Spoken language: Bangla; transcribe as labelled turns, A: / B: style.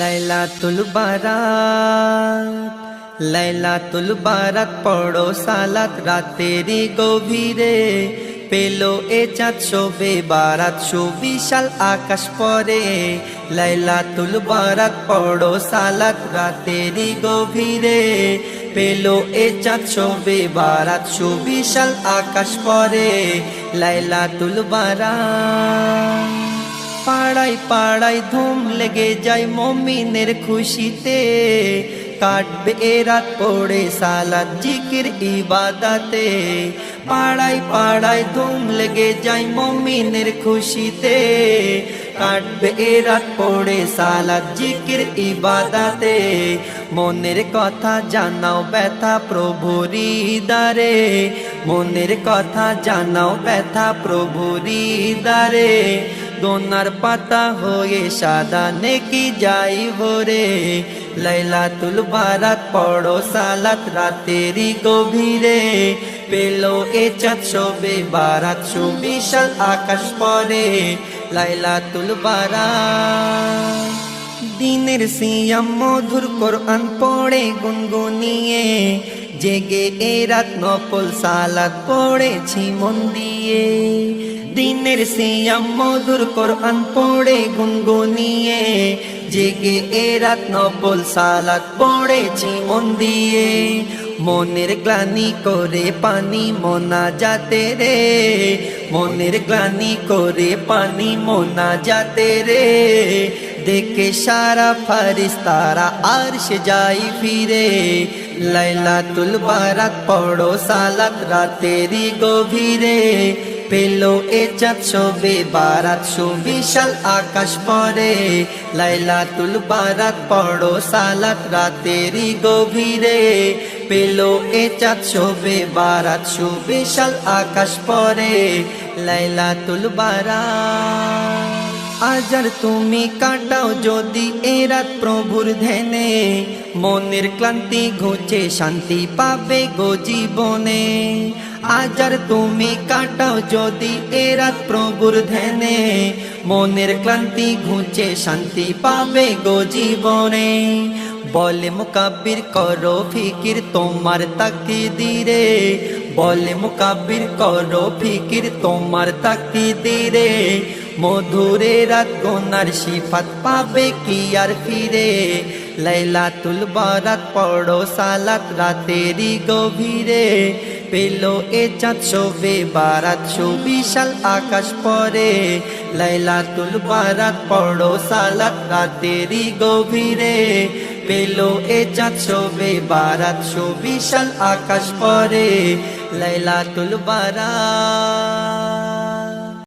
A: লাইলাতুল বারাত লাইলাতুল বারাত পড়ো সালাত রাতেরই গভীরে পেল এ চাঁদ শোবে বারাত সুবিশাল আকাশ পরে। লাইলাতুল বারাত পড়ো সালাত রাতেরই গভীরে। পেল এ চাঁদ শোবে বারাত সুবিশাল আকাশ পরে। লাইলাতুল বারাত পাড়াই পাড়াই ধুম লেগে যায় মমিনের খুশিতে। কাটবে রাত পড়ে সালাদ, জিকির, ইবাদাতে। পাড়াই পাড়াই ধুম লেগে যায় মমিনের খুশিতে। কাটবে রাত পড়ে সালাদ, জিকির, ইবাদাতে। মনের কথা জানাও ব্যথা প্রভুরি দারে মনের কথা জানাও ব্যথা প্রভুরি দারে দোনার পাতা হয়ে সাদা নেকি যাই ভরে। লাইলা তুল বারাত পড়ো সালাত রাতেরই গভীরে। পেল এ চাঁদ সবে বারাত সুবিশাল আকাশ পরে। লাইলাতুল বারাত। দিনের সিয়াম মধুর কোরআন পড়ে, গুনগুনিয়ে জেগে এ রাত নকল সালাদ পড়েছি মন দিয়ে। দিনের সিয়াম মধুর কোরআন পড়ে, গুনগুনিয়ে জেগে এ রাত নকল সালাদ পড়েছি মন দিয়ে। মনের গ্লানি করে পানি মোনা যাতে রে। মনের গ্লানি করে পানি মোনা যাতে রে। দেখে সারা ফারিস তারা আর সে যাই ফিরে। লাইলাতুল বারাত পড়ো সালাত রাতেরই গভীরে। পেল এ চাঁদ শোবে বারাত সুবিশাল আকাশ পরে লাইলাতুল বারাত পড়ো সালাত রাতেরই গভীরে। পেল এ চাঁদ শোবে বারাত সুবিশাল আকাশ পরে, লাইলাতুল বারাত আজার তুমি কাটাও যদি এ রাত প্রভুর ধ্যানে, মনের ক্লান্তি ঘুচে শান্তি পাবে গো জীবনে। আজার তুমি কাটাও যদি এ রাত প্রভুর ধ্যানে, মনের ক্লান্তি ঘুচে শান্তি পাবে গো জীবনে। বলে মোকাবির করো ফিকির, তোমার তাকি দিরে বলে মোকাবির করো ফিকির, তোমার তাকি দিরে মধুরে রাত গোনার সিফাত পাবে কি আর ফিরে? লাইলাতুল বারাত পড়ো সালাত রাতেরই গভীরে। পেল এ চাঁদ শোবে বারাত সুবিশাল আকাশ পরে। লাইলাতুল বারাত পড়ো সালাত রাতেরই গভীরে। পেল এ চাঁদ শোবে বারাত সুবিশাল আকাশ পরে লাইলাতুল বারাত।